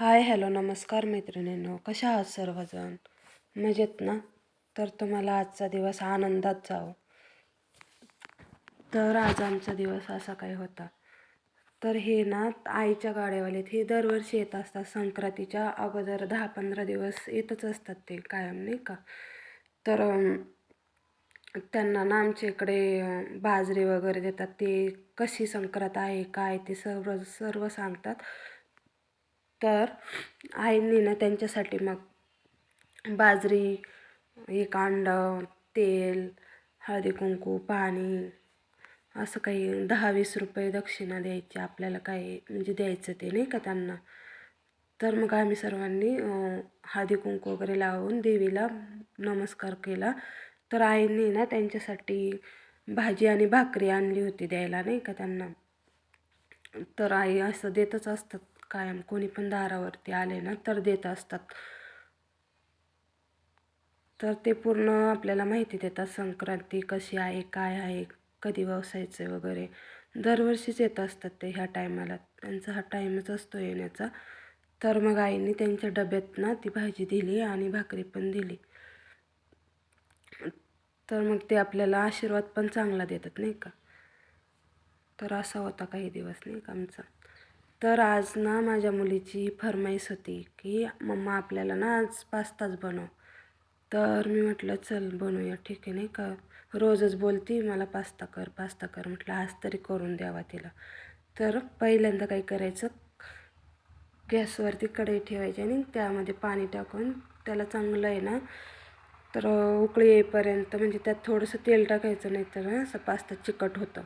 Hi hello नमस्कार मैत्रिणींनो. कशा आहात सर्वजण? मजेत ना? तर तुम्हाला आजचा दिवस आनंदात जाओ तर आज आमचा दिवस असा काही होता. तर हे ना आईच्या गाड्यावालेत हे दरवर्षी येत असतात. संक्रांतीच्या अगोदर दहा पंधरा दिवस येतच असतात ते कायम नाही का? तर त्यांना ना आमच्या इकडे बाजरी वगैरे देतात. ते कशी संक्रांत आहे काय ते सर्व सर्व सांगतात. तर आईंनी ना त्यांच्यासाठी मग बाजरी एक अंडं तेल हळदी कुंकू पाणी असं काही दहा वीस रुपये दक्षिणा द्यायची आपल्याला काही म्हणजे द्यायचं ते नाही का त्यांना. तर मग आम्ही सर्वांनी हळदी कुंकू वगैरे लावून देवीला नमस्कार केला. तर आईंनी ना त्यांच्यासाठी भाजी आणि भाकरी आणली होती द्यायला नाही का त्यांना. तर आई असं देतच असतात. कायम कोणी पण दारावरती आले ना तर देत असतात. तर ते पूर्ण आपल्याला माहिती देतात संक्रांती कशी आहे काय आहे कधी व्यवसायाचं वगैरे. दरवर्षीच येत असतात ते ह्या टायमाला. त्यांचा हा टाईमच असतो येण्याचा. तर मग आईने त्यांच्या डब्यात ना ती भाजी दिली आणि भाकरी पण दिली. तर मग ते आपल्याला आशीर्वाद पण चांगला देतात नाही का? तर असा होता काही दिवस नाही का आमचा. तर आज ना माझ्या मुलीची फरमाईश होती की मम्मा आपल्याला ना आज पास्ताच बनव. तर मी म्हटलं चल बनवूया ठीक आहे नाही का? रोजच बोलती मला पास्ता कर पास्ता कर. म्हटलं आज तरी करून द्यावा तिला. तर पहिल्यांदा काय करायचं गॅसवरती कढई ठेवायची आणि त्यामध्ये पाणी टाकून त्याला चांगलं आहे ना तर उकळी येईपर्यंत म्हणजे त्यात थोडंसं तेल टाकायचं नाही तर असं पास्ता चिकट होतं.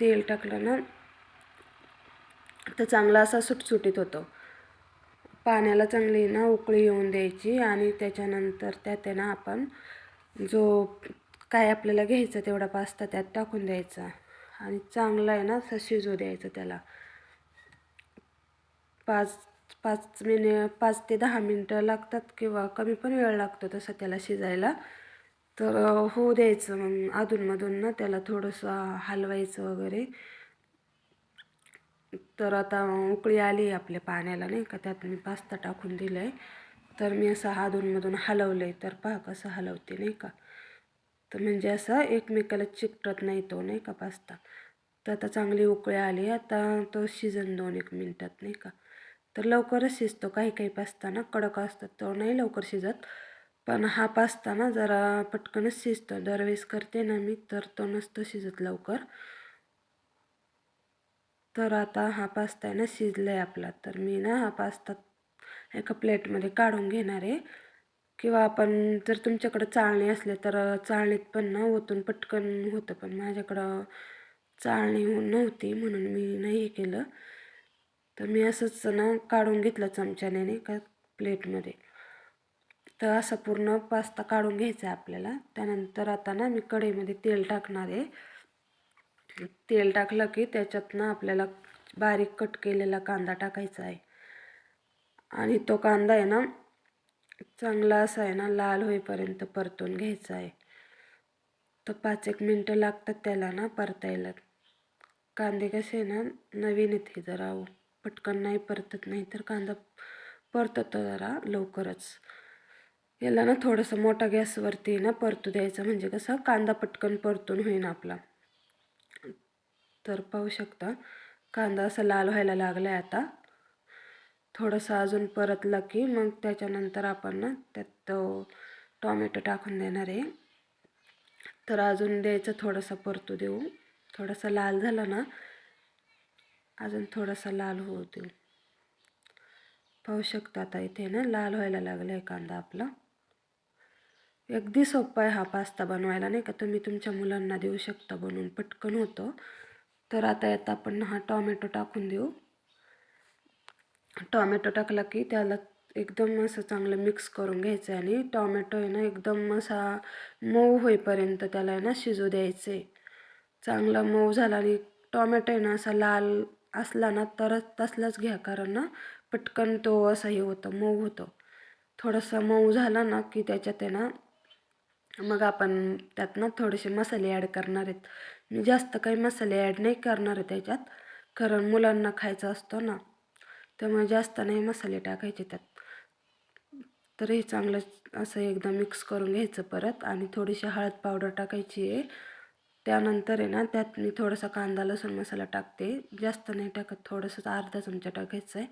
तेल टाकलं ना तर चांगला असा सुटसुटीत होतो. पाण्याला चांगली ना उकळी येऊन द्यायची आणि त्याच्यानंतर त्यात आहे ना आपण जो काय आपल्याला घ्यायचा तेवढा पास्ता त्यात टाकून द्यायचा आणि चांगला आहे ना असं शिजू द्यायचं त्याला. पाच पाच मिनि पाच ते दहा मिनटं लागतात किंवा कमी पण वेळ लागतो तसं त्याला शिजायला. तर होऊ द्यायचं मग अधूनमधून ना त्याला थोडंसं हलवायचं वगैरे. तर आता उकळी आली आपल्या पाण्याला नाही का? त्यात मी पास्ता टाकून दिलं आहे तर मी असं अधूनमधून हलवलं आहे तर पहा कसं हलवते नाही का? तर म्हणजे असं एकमेकाला चिकटत नाही तो नाही का पास्ता. तर आता चांगली उकळी आली आता तो शिजन दोन एक मिनटात नाही का? तर लवकरच शिजतो. काही काही पास्ता ना कडक असतात. तो नाही लवकर शिजत. पण हा पास्ता ना जरा पटकनच शिजतो. दरवेळेस करते ना मी तर तो नसतो शिजत लवकर. तर आता हा पास्ता आहे ना शिजला आहे आपला. तर मी ना हा पास्ता एका प्लेटमध्ये काढून घेणार आहे. किंवा आपण जर तुमच्याकडं चाळणी असले तर चाळणीत पण ना ओतून पटकन होतं पण माझ्याकडं चाळणी नव्हती म्हणून मी नाही हे केलं. तर मी असंच ना काढून घेतलं चमच्याने नाही का प्लेटमध्ये. तर असा पूर्ण पास्ता काढून घ्यायचा आहे आपल्याला. त्यानंतर आता ना मी कढईमध्ये तेल टाकणार आहे. तेल टाकलं की त्याच्यातनं आपल्याला बारीक कट केलेला कांदा टाकायचा आहे. आणि तो कांदा आहे ना चांगला असा आहे ना लाल होईपर्यंत परतून घ्यायचा आहे. तर पाच एक मिनटं लागतात त्याला ना परतायला. कांदे कसे ना नवीन येते जरा. पटकन नाही परतत नाही तर कांदा परततो जरा लवकरच. याला ना थोडंसं मोठा गॅसवरती ना परतू द्यायचं. म्हणजे कसं कांदा पटकन परतून होईन आपला. तर पाहू शकता. कांदा असा लाल व्हायला लागला आहे आता. थोडंसं अजून परतलं की मग त्याच्यानंतर आपण ना त्यात टॉमॅटो टाकून देणार आहे. तर अजून द्यायचं थोडंसं परतू देऊ. थोडासा लाल झाला ना अजून थोडासा लाल होऊ देऊ. पाहू शकता आता इथे ना लाल व्हायला लागला आहे कांदा आपला. अगदी सोपा आहे हा पास्ता बनवायला नाही का? तुम्ही तुमच्या मुलांना देऊ शकता बनवून पटकन होतं. तर आता यात आपण हा टॉमॅटो टाकून देऊ. टॉमॅटो टाकला की त्याला एकदम असं चांगलं मिक्स करून घ्यायचं आहे आणि टॉमॅटो आहे ना एकदम असा मऊ होईपर्यंत त्याला आहे ना शिजू द्यायचे चांगला मऊ झाला आणि टॉमॅटो आहे ना असा लाल असला ना तरच तसलाच घ्या कारण ना पटकन तो असा हे होतं मऊ होतो. थोडासा मऊ झाला ना की त्याच्यात आहे ना मग आपण त्यात ना थोडेसे मसाले ॲड करणार आहेत. मी जास्त काही मसाले ॲड नाही करणार आहे त्याच्यात. कारण मुलांना खायचा असतो ना त्यामुळे जास्त नाही मसाले टाकायचे त्यात. तर हे चांगलं असं एकदा मिक्स करून घ्यायचं परत आणि थोडीशी हळद पावडर टाकायची आहे. त्यानंतर आहे ना त्यात मी थोडासा कांदा लसूण मसाला टाकते. जास्त नाही टाकत थोडंसं अर्धा चमचा टाकायचं आहे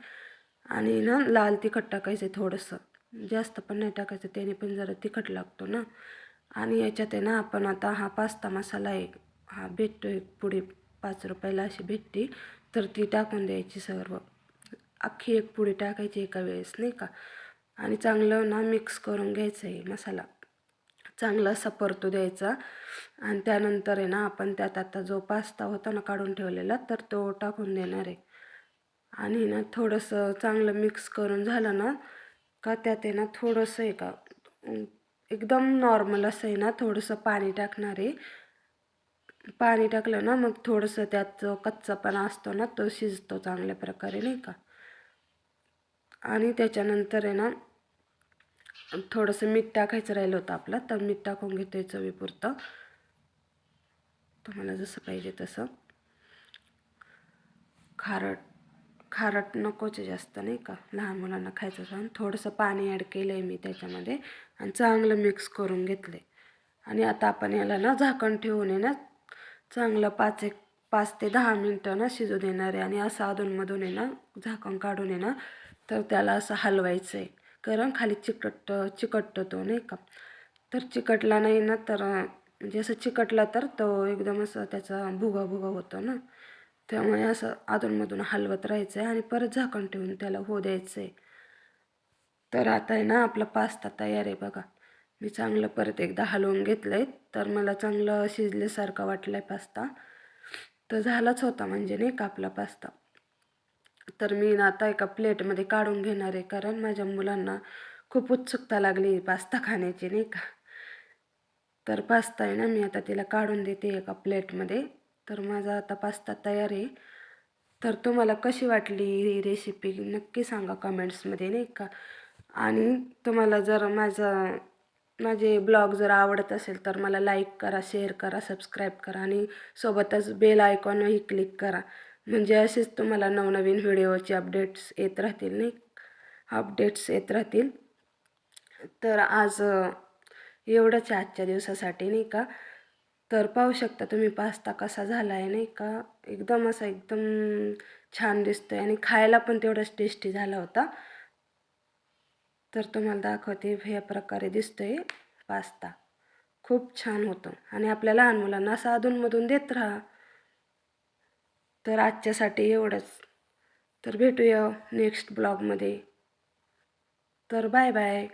आणि ना लाल तिखट टाकायचं आहे थोडंसं. जास्त पण नाही टाकायचं त्याने पण जरा तिखट लागतो ना. आणि याच्यात आहे ना आपण आता हा पास्ता मसाला आहे हा भेटतो एक पुढे पाच रुपयाला अशी भेटते. तर ती टाकून द्यायची सर्व. अख्खी एक पुडी टाकायची एका वेळेस नाही का? आणि चांगलं ना मिक्स करून घ्यायचं आहे मसाला. चांगला असा परतू द्यायचा. आणि त्यानंतर आहे ना आपण त्यात आता जो पास्ता होता ना काढून ठेवलेला तर तो टाकून देणार आहे. आणि ना थोडंसं चांगलं मिक्स करून झालं ना का त्यात आहे ना थोडंसं आहे का एकदम नॉर्मल असं आहे ना थोडंसं पाणी टाकणार आहे. पाणी टाकलं ना मग थोडंसं त्यात कच्चापणा असतो ना तो शिजतो चांगल्या प्रकारे नाही का? आणि त्याच्यानंतर आहे ना थोडंसं मीठ टाकायचं राहिलं होतं आपलं तर मीठ टाकून घेतोय चवीपुरतं. तुम्हाला जसं पाहिजे तसं. खारट. खारट नकोच जास्त नाही का? लहान मुलांना खायचं असं. थोडंसं पाणी ॲड केलं आहे मी त्याच्यामध्ये. आणि चांगलं मिक्स करून घेतले आणि आता आपण याला ना झाकण ठेवून आहे ना चांगलं पाच एक पाच ते दहा मिनटं ना शिजू देणार आहे. आणि असं अधूनमधून आहे ना झाकण काढून आहे ना तर त्याला असं हलवायचं आहे कारण खाली चिकट चिकटतो तो नाही का? तर चिकटला नाही ना तर म्हणजे असं चिकटला तर तो एकदम असं त्याचा भुगा भुगा होतो ना. त्यामुळे असं अधूनमधून हलवत राहायचं आहे आणि परत झाकण ठेवून त्याला हो द्यायचं आहे तर आता आहे ना आपला पास्ता तयार आहे बघा. मी चांगलं परत एकदा हलवून घेतलं आहे तर मला चांगलं शिजल्यासारखं वाटलं आहे पास्ता. तर झालाच होता म्हणजे नाही का आपला पास्ता. तर मी ना आता एका प्लेटमध्ये काढून घेणार आहे कारण माझ्या मुलांना खूप उत्सुकता लागली पास्ता खाण्याची नाही का? तर पास्ता आहे ना मी आता तिला काढून देते एका प्लेटमध्ये. तर माझा आता पास्ता तयार आहे. तर तुम्हाला कशी वाटली ही रेसिपी नक्की सांगा कमेंट्समध्ये नाही का? आणि तुम्हाला जर माझं माझे ब्लॉग जर आवडत असेल तर मला लाईक करा शेअर करा सबस्क्राईब करा आणि सोबतच बेल आयकॉनही क्लिक करा. म्हणजे असेच तुम्हाला नवनवीन व्हिडिओचे अपडेट्स येत राहतील नाही अपडेट्स येत राहतील. तर आज एवढंच आहे आजच्या दिवसासाठी नाही का? तर पाहू शकता तुम्ही पास्ता कसा झाला आहे नाही का? एकदम असा एकदम छान दिसतो आहे आणि खायला पण तेवढाच टेस्टी झाला होता. तर तुम्हाला दाखवते ह्या प्रकारे दिसतो आहे पास्ता. खूप छान होतं आणि आपल्या लहान मुलांना असं अधूनमधून देत राहा. तर आजच्यासाठी एवढंच. तर भेटूया नेक्स्ट ब्लॉगमध्ये तर बाय बाय